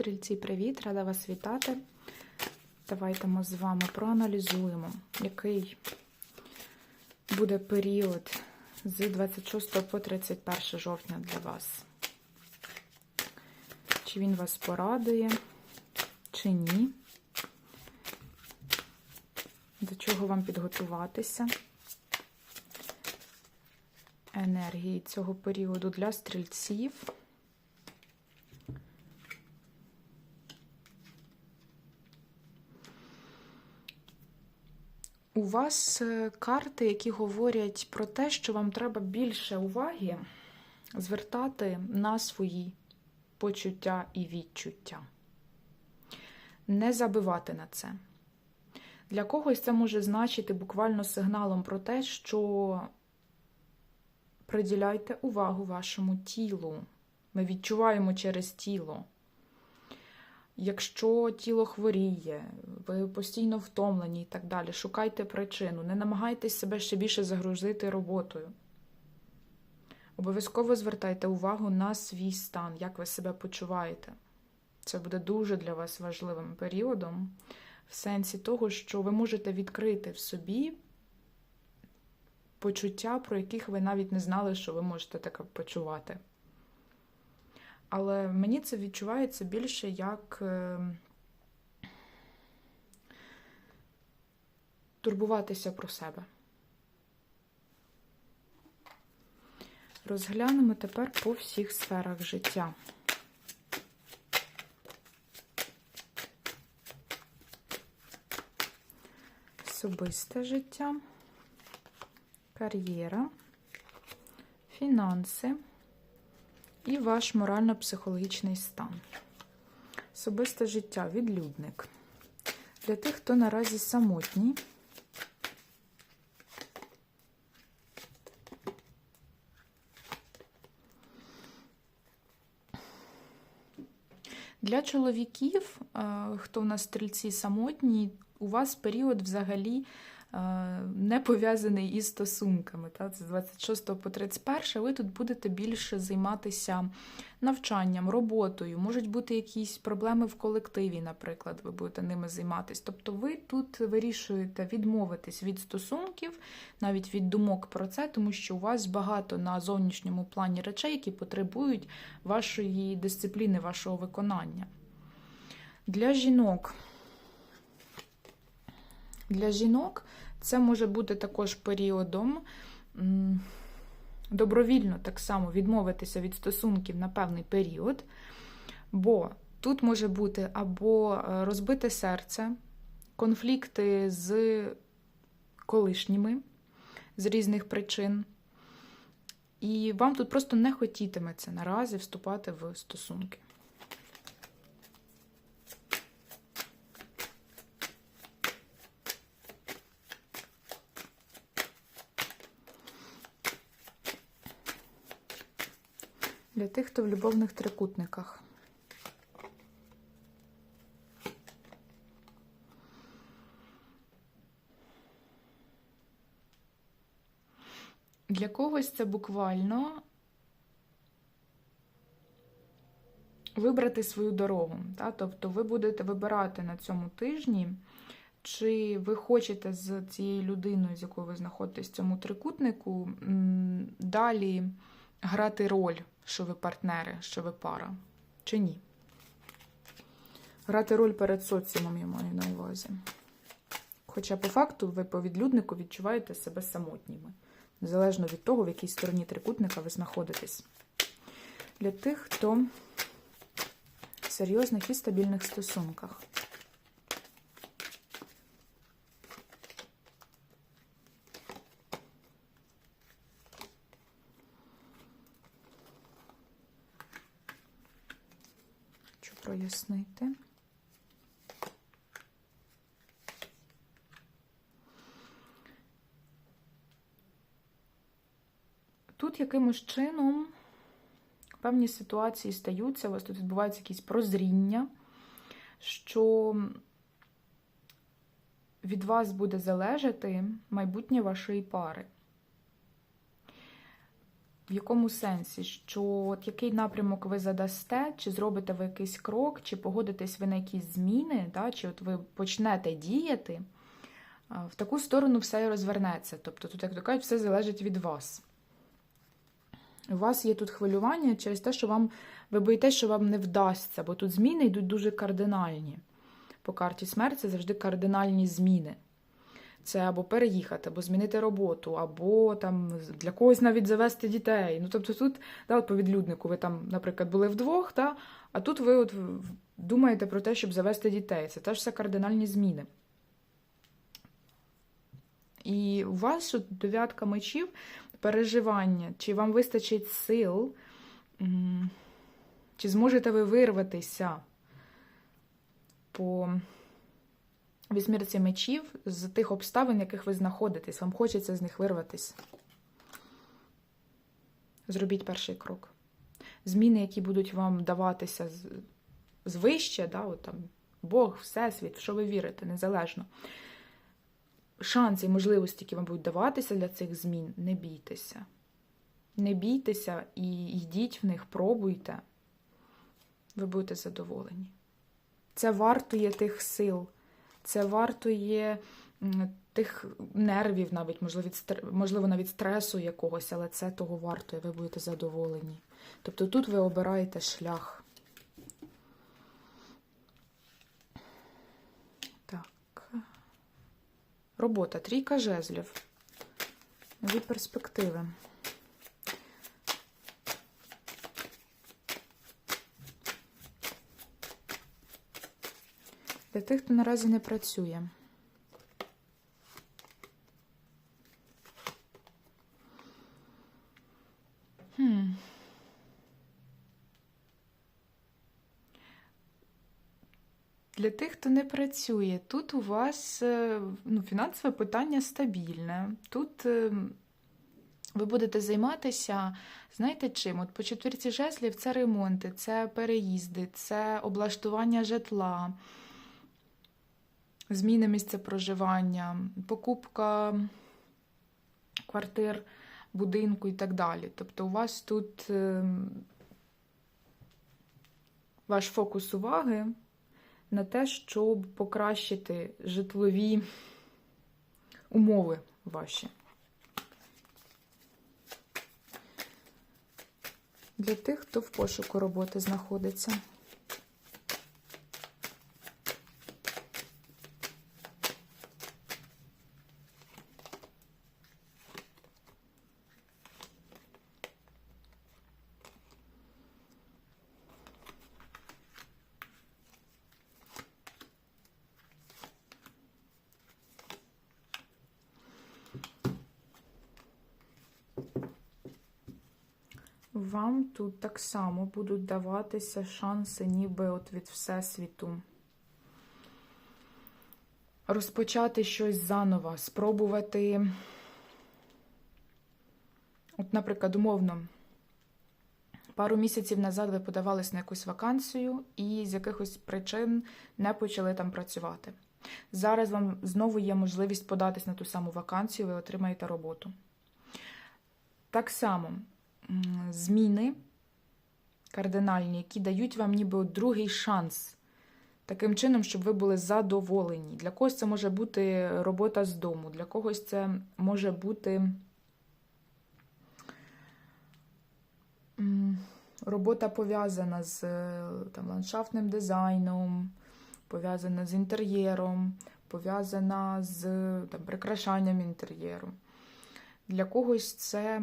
Стрільці, привіт! Рада вас вітати. Давайте ми з вами проаналізуємо, який буде період з 26 по 31 жовтня для вас. Чи він вас порадує, чи ні. До чого вам підготуватися? Енергії цього періоду для стрільців. У вас е, карти, які говорять про те, що вам треба більше уваги звертати на свої почуття і відчуття. Не забивати на це. Для когось це може значити буквально сигналом про те, що приділяйте увагу вашому тілу. Ми відчуваємо через тіло. Якщо тіло хворіє, ви постійно втомлені і так далі, шукайте причину, не намагайтесь себе ще більше загрузити роботою. Обов'язково звертайте увагу на свій стан, як ви себе почуваєте. Це буде дуже для вас важливим періодом, в сенсі того, що ви можете відкрити в собі почуття, про яких ви навіть не знали, що ви можете таке почувати. Але мені це відчувається більше як е, турбуватися про себе. Розглянемо тепер по всіх сферах життя. Особисте життя, кар'єра, фінанси і ваш морально-психологічний стан. Особисте життя, відлюдник. Для тих, хто наразі самотній. Для чоловіків, е, хто в нас стрільці самотні, у вас період взагалі не пов'язаний із стосунками. Та? З 26 по 31 ви тут будете більше займатися навчанням, роботою, можуть бути якісь проблеми в колективі, наприклад, ви будете ними займатися. Тобто ви тут вирішуєте відмовитись від стосунків, навіть від думок про це, тому що у вас багато на зовнішньому плані речей, які потребують вашої дисципліни, вашого виконання. Для жінок. Для жінок це може бути також періодом добровільно так само відмовитися від стосунків на певний період, бо тут може бути або е, розбите серце, конфлікти з колишніми з різних причин. І вам тут просто не хотітиметься наразі вступати в стосунки. Для тих, хто в любовних трикутниках. Для когось це буквально вибрати свою дорогу. Та? Тобто ви будете вибирати на цьому тижні, чи ви хочете з цією людиною, з якою ви знаходитесь в цьому трикутнику, далі грати роль що ви партнери, що ви пара, чи ні? Грати роль перед соціумом я маю на увазі. Хоча, по факту, ви по відлюднику відчуваєте себе самотніми, незалежно від того, в якій стороні трикутника ви знаходитесь. Для тих, хто в серйозних і стабільних стосунках. Прояснити. Тут якимось чином певні ситуації стаються, у вас тут відбувається якісь прозріння, що від вас буде залежати майбутнє вашої пари. В якому сенсі? Що от який напрямок ви задасте, чи зробите ви якийсь крок, чи погодитесь ви на якісь зміни, да? чи от ви почнете діяти, в таку сторону все і розвернеться. Тобто, тут, як то кажуть, все залежить від вас. У вас є тут хвилювання через те, що вам ви боїтесь, що вам не вдасться, бо тут зміни йдуть дуже кардинальні. По карті смерть це завжди кардинальні зміни. Це або переїхати, або змінити роботу, або там для когось навіть завести дітей. Ну, тобто тут, да, от по відлюднику, ви там, наприклад, були вдвох, та, а тут ви от думаєте про те, щоб завести дітей. Це теж все кардинальні зміни. І у вас тут дев'ятка мечів, переживання, чи вам вистачить сил, чи зможете ви вирватися по вісмірці мечів з тих обставин, в яких ви знаходитесь. Вам хочеться з них вирватися. Зробіть перший крок. Зміни, які будуть вам даватися звище, да, от там, Бог, Всесвіт, в що ви вірите, незалежно. Шанси і можливості, які вам будуть даватися для цих змін, не бійтеся. Не бійтеся і йдіть в них, пробуйте. Ви будете задоволені. Це вартує тих сил, це вартує тих нервів, навіть, можливо, можливо, навіть стресу якогось, але це того вартує, ви будете задоволені. Тобто тут ви обираєте шлях. Так. Робота. Трійка жезлів. Нові перспективи. Для тих, хто наразі не працює. Хм. Для тих, хто не працює, тут у вас е, ну, фінансове питання стабільне. Тут е, ви будете займатися, знаєте чим? От по четвірці жезлів це ремонти, це переїзди, це облаштування житла, зміни місця проживання, покупка квартир, будинку і так далі. Тобто у вас тут е, ваш фокус уваги на те, щоб покращити житлові умови ваші. Для тих, хто в пошуку роботи знаходиться. Вам тут так само будуть даватися шанси, ніби от від Всесвіту. Розпочати щось заново, спробувати. От, наприклад, умовно, пару місяців назад ви подавались на якусь вакансію і з якихось причин не почали там працювати. Зараз вам знову є можливість податись на ту саму вакансію, ви отримаєте роботу. Так само зміни кардинальні, які дають вам ніби другий шанс. Таким чином, щоб ви були задоволені. Для когось це може бути робота з дому, для когось це може бути робота пов'язана з е, там, ландшафтним дизайном, пов'язана з інтер'єром, пов'язана з там, прикрашанням інтер'єру. Для когось це.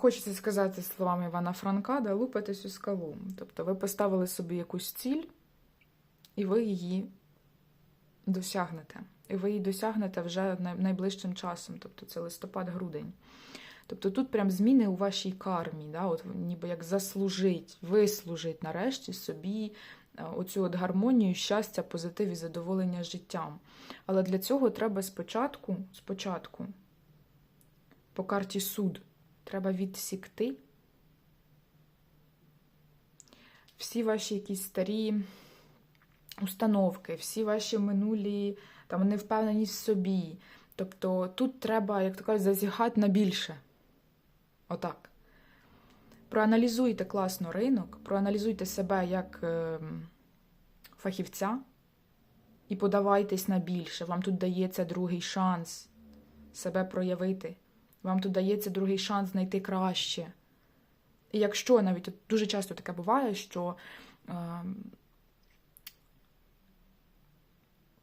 Хочеться сказати словами Івана Франка, да, лупатись у скалу. Тобто ви поставили собі якусь ціль, і ви її досягнете. І ви її досягнете вже найближчим часом, тобто це листопад-грудень. Тобто тут прям зміни у вашій кармі, да, от ніби як заслужить, вислужить нарешті собі е, оцю от гармонію, щастя, позитив і задоволення життям. Але для цього треба спочатку, спочатку по карті суд треба відсікти всі ваші якісь старі установки, всі ваші минулі там, невпевненість в собі, Тобто тут треба, як то кажуть, зазіхати на більше. Отак. Проаналізуйте класно ринок, проаналізуйте себе як е, фахівця і подавайтесь на більше. Вам тут дається другий шанс себе проявити. Вам тут дається другий шанс знайти краще. І якщо навіть от дуже часто таке буває, що е,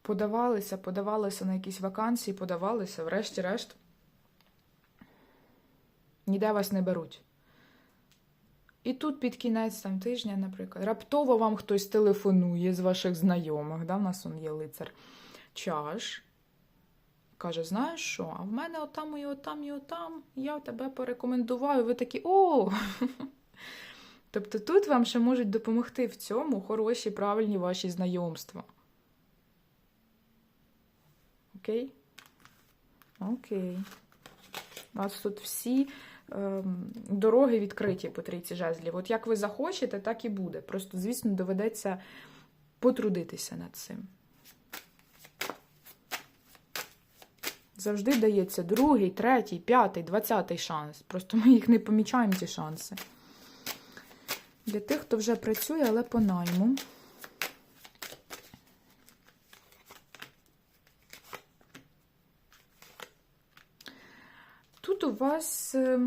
подавалися, подавалися на якісь вакансії, подавалися, врешті-решт, ніде вас не беруть. І тут під кінець там, тижня, наприклад, раптово вам хтось телефонує з ваших знайомих, да, в нас он є лицар чаш. Каже, знаєш що, а в мене отам і отам і отам, я тебе порекомендуваю. Ви такі о! Тобто тут вам ще можуть допомогти в цьому хороші, правильні ваші знайомства. Окей? Окей. У вас тут всі ем, дороги відкриті по трійці жезлів. От як ви захочете, так і буде. Просто, звісно, доведеться потрудитися над цим. Завжди дається другий, третій, п'ятий, двадцятий шанс. Просто ми їх не помічаємо, ці шанси. Для тих, хто вже працює, але по найму. Тут у вас е,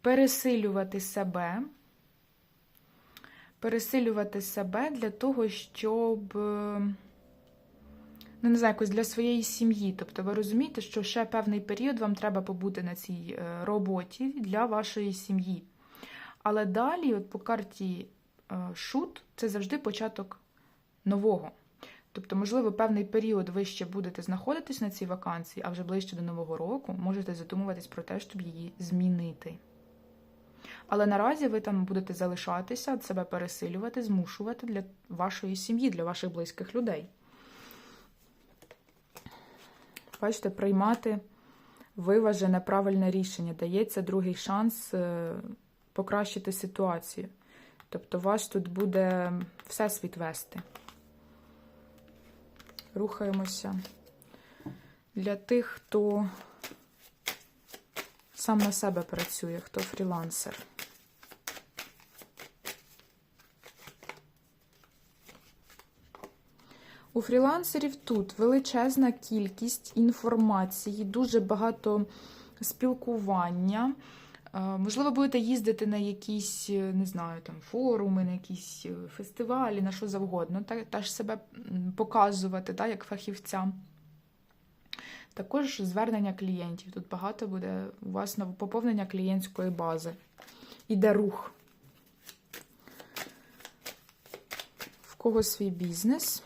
пересилювати себе, пересилювати себе для того, щоб, е, ну, не знаю, якось для своєї сім'ї. Тобто ви розумієте, що ще певний період вам треба побути на цій е, роботі для вашої сім'ї. Але далі, от по карті шут, це завжди початок нового. Тобто, можливо, певний період ви ще будете знаходитись на цій вакансії, а вже ближче до Нового року можете задумуватись про те, щоб її змінити. Але наразі ви там будете залишатися, себе пересилювати, змушувати для вашої сім'ї, для ваших близьких людей. Бачите, приймати виважене правильне рішення. Дається другий шанс покращити ситуацію. Тобто, вас тут буде всесвіт вести. Рухаємося для тих, хто сам на себе працює, хто фрілансер. У фрілансерів тут величезна кількість інформації, дуже багато спілкування. Можливо, будете їздити на якісь, не знаю, там форуми, на якісь фестивалі, на що завгодно, та, та ж себе показувати, та, як фахівця. Також звернення клієнтів. Тут багато буде у вас поповнення клієнтської бази. Іде рух. В кого свій бізнес?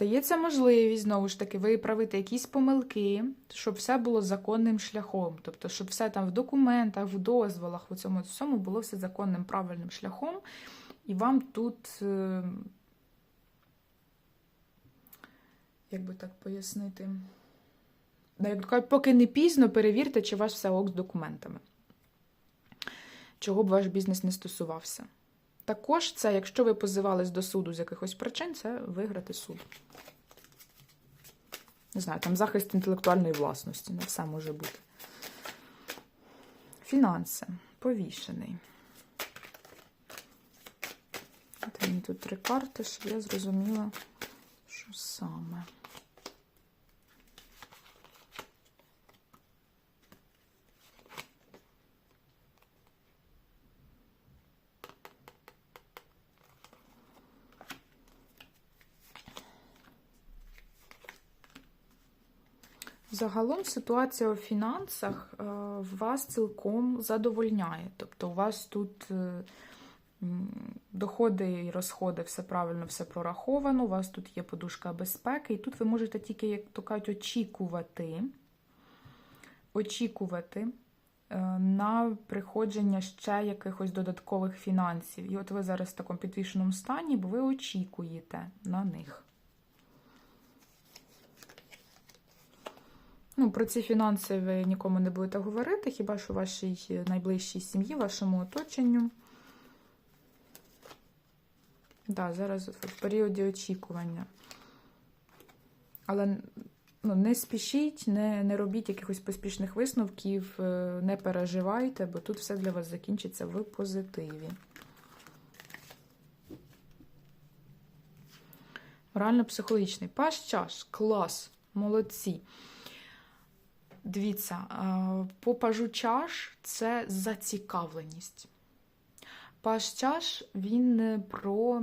Дається можливість, знову ж таки, виправити якісь помилки, щоб все було законним шляхом. Тобто, щоб все там в документах, в дозволах, у цьому всьому було все законним правильним шляхом. І вам тут, е, як би так пояснити, поки не пізно перевірте, чи ваш все ок з документами. Чого б ваш бізнес не стосувався. Також це, якщо ви позивались до суду з якихось причин, це виграти суд. Не знаю, там захист інтелектуальної власності, не все може бути. Фінанси. Повішений. От мені тут три карти, щоб я зрозуміла, що саме. Загалом ситуація у фінансах е, вас цілком задовольняє. Тобто, у вас тут е, доходи і розходи, все правильно, все прораховано, у вас тут є подушка безпеки, і тут ви можете тільки, як то кажуть, очікувати, очікувати е, на приходження ще якихось додаткових фінансів. І от ви зараз в такому підвішеному стані, бо ви очікуєте на них. Ну, Про ці фінанси ви нікому не будете говорити, хіба що вашій найближчій сім'ї, вашому оточенню. Да, зараз в періоді очікування. Але ну, не спішіть, не, не робіть якихось поспішних висновків, е, не переживайте, бо тут все для вас закінчиться в позитиві. Морально-психологічний. Паш чаш, клас, молодці. Дивіться, е, по пажу чаш це зацікавленість. Паш чаш він про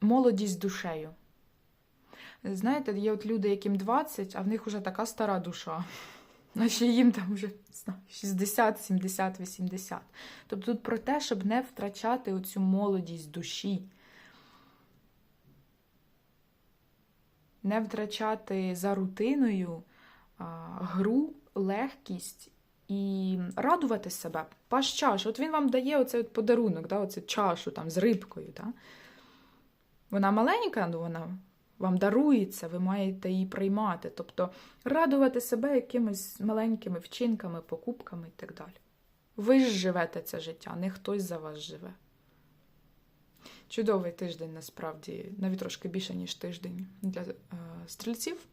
молодість душею. Знаєте, є от люди, яким 20, а в них вже така стара душа. Наче їм там вже 60, 70, 80. Тобто тут про те, щоб не втрачати оцю молодість душі. Не втрачати за рутиною а, гру, легкість і радувати себе. Паш чаш. От він вам дає оцей от подарунок, да, оцю чашу там з рибкою. Да? Вона маленька, ну вона вам дарується, ви маєте її приймати. Тобто радувати себе якимись маленькими вчинками, покупками і так далі. Ви ж живете це життя, не хтось за вас живе. Чудовий тиждень, насправді, навіть трошки більше, ніж тиждень для е, стрільців.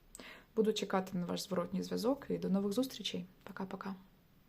Буду чекати на ваш зворотній зв'язок і до нових зустрічей. Пока-пока.